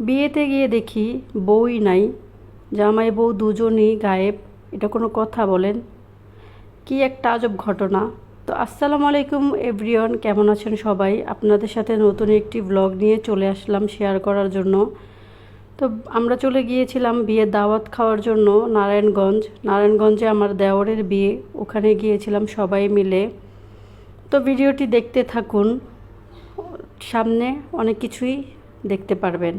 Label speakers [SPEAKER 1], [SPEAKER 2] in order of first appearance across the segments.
[SPEAKER 1] বিয়েতে গিয়ে দেখি বউই নাই, জামাই বউ দুজনই গায়েব, এটা কোনো কথা বলেন? কি একটা আজব ঘটনা। তো আসসালামু আলাইকুম এভরিওয়ান, কেমন আছেন সবাই? আপনাদের সাথে নতুন একটি ব্লগ নিয়ে চলে আসলাম শেয়ার করার জন্য। তো আমরা চলে গিয়েছিলাম বিয়ের দাওয়াত খাওয়ার জন্য নারায়ণগঞ্জ। নারায়ণগঞ্জে আমার দেওরের বিয়ে, ওখানে গিয়েছিলাম সবাই মিলে। তো ভিডিওটি দেখতে থাকুন, সামনে অনেক কিছুই দেখতে পারবেন।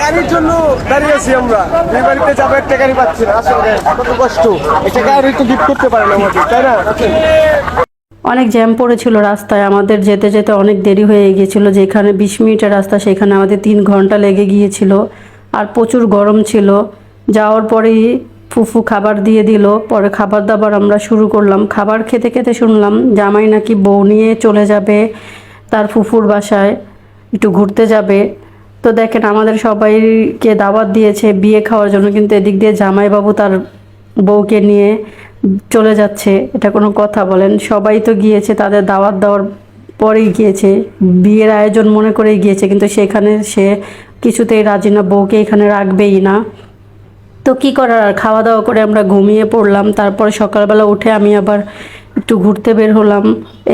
[SPEAKER 2] গাড়ির জন্য দাঁড়িয়ে আছি আমরা। বিয়ে বাড়িতে যাব, একটা গাড়ি পাচ্ছি না। আসলে কত কষ্ট। একটা গাড়ি তো গিফট করতে পারে না আমাদের তাই না?
[SPEAKER 1] অনেক জ্যাম পড়েছিল রাস্তায়, আমাদের যেতে যেতে অনেক দেরি হয়ে গিয়েছিল, যেখানে বিশ মিনিটের রাস্তা সেখানে আমাদের তিন ঘণ্টা লেগে গিয়েছিল, আর প্রচুর গরম ছিল। যাওয়ার পরেই ফুফু খাবার দিয়ে দিল, পরে খাবার দাবার আমরা শুরু করলাম। খাবার খেতে খেতে শুনলাম, জামাই নাকি বউ নিয়ে চলে যাবে তার ফুফুর বাসায়, একটু ঘুরতে যাবে। তো দেখেন, আমাদের সবাইকে দাওয়াত দিয়েছে বিয়ে খাওয়ার জন্য, কিন্তু এদিক দিয়ে জামাইবাবু তার বউকে নিয়ে চলে যাচ্ছে, এটা কোনো কথা বলেন। সবাই তো গিয়েছে, তাদের দাওয়াত দেওয়ার পরেই গিয়েছে, বিয়ের আয়োজন মনে করেই গিয়েছে, কিন্তু সেখানে সে কিছুতেই রাজি না, বউকে এখানে রাখবেই না। তো কি করার? আর খাওয়া দাওয়া করে আমরা ঘুমিয়ে পড়লাম, তারপরে সকালবেলা উঠে আমি আবার একটু ঘুরতে বের হলাম।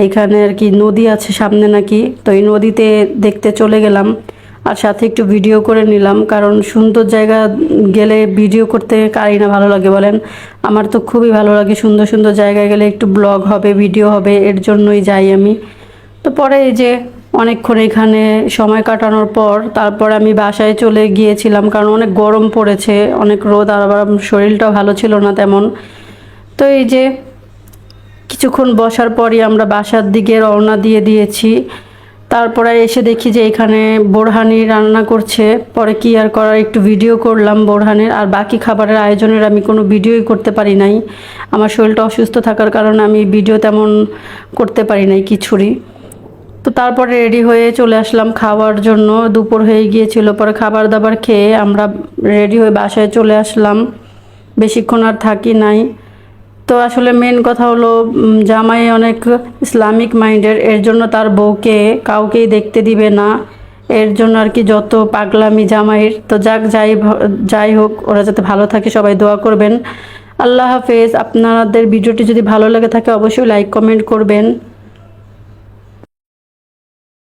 [SPEAKER 1] এইখানে আর কি নদী আছে সামনে নাকি, তো এই নদীতে দেখতে চলে গেলাম। আর সাথে একটু ভিডিও করে নিলাম, কারণ সুন্দর জায়গা গেলে ভিডিও করতে কারি না ভালো লাগে বলেন। আমার তো খুবই ভালো লাগে সুন্দর সুন্দর জায়গায় গেলে একটু ব্লগ হবে ভিডিও হবে, এর জন্যই যাই আমি। তো পরে এই যে অনেকক্ষণ এখানে সময় কাটানোর পর তারপর আমি বাসায় চলে গিয়েছিলাম, কারণ অনেক গরম পড়েছে, অনেক রোদ আর আবার আমার শরীরটাও ভালো ছিল না তেমন। তো এই যে কিছুক্ষণ বসার পরই আমরা বাসার দিকে রওনা দিয়ে দিয়েছি। তারপরে এসে দেখি যে এখানে বোরহানি রান্না করছে। পরে কি আর করার, একটু ভিডিও করলাম বোরহানের। আর বাকি খাবারের আয়োজনের আমি কোনো ভিডিওই করতে পারি নাই। আমার শরীরটা অসুস্থ থাকার কারণে আমি ভিডিও তেমন করতে পারি নাই কিছুরই। তো তারপরে রেডি হয়ে চলে আসলাম খাওয়ার জন্য। দুপুর হয়ে গিয়েছিল, পরে খাবার দাবার খেয়ে আমরা রেডি হয়ে বাসায় চলে আসলাম। বেশিক্ষণ আর থাকি নাই। তো আসলে মেন কথা হলো জামাই অনেক ইসলামিক মাইন্ডের, এর জন্য তার বউকে কাউকেই দেখতে দিবে না। এর জন্য আর কি যত পাগলামি জামাইয়ের, তো যাক, যাই যাই হোক, ওরা যাতে ভালো থাকে, সবাই দোয়া করবেন। আল্লাহ হাফেজ, আপনাদের ভিডিওটি যদি ভালো লেগে থাকে, অবশ্যই লাইক কমেন্ট করবেন।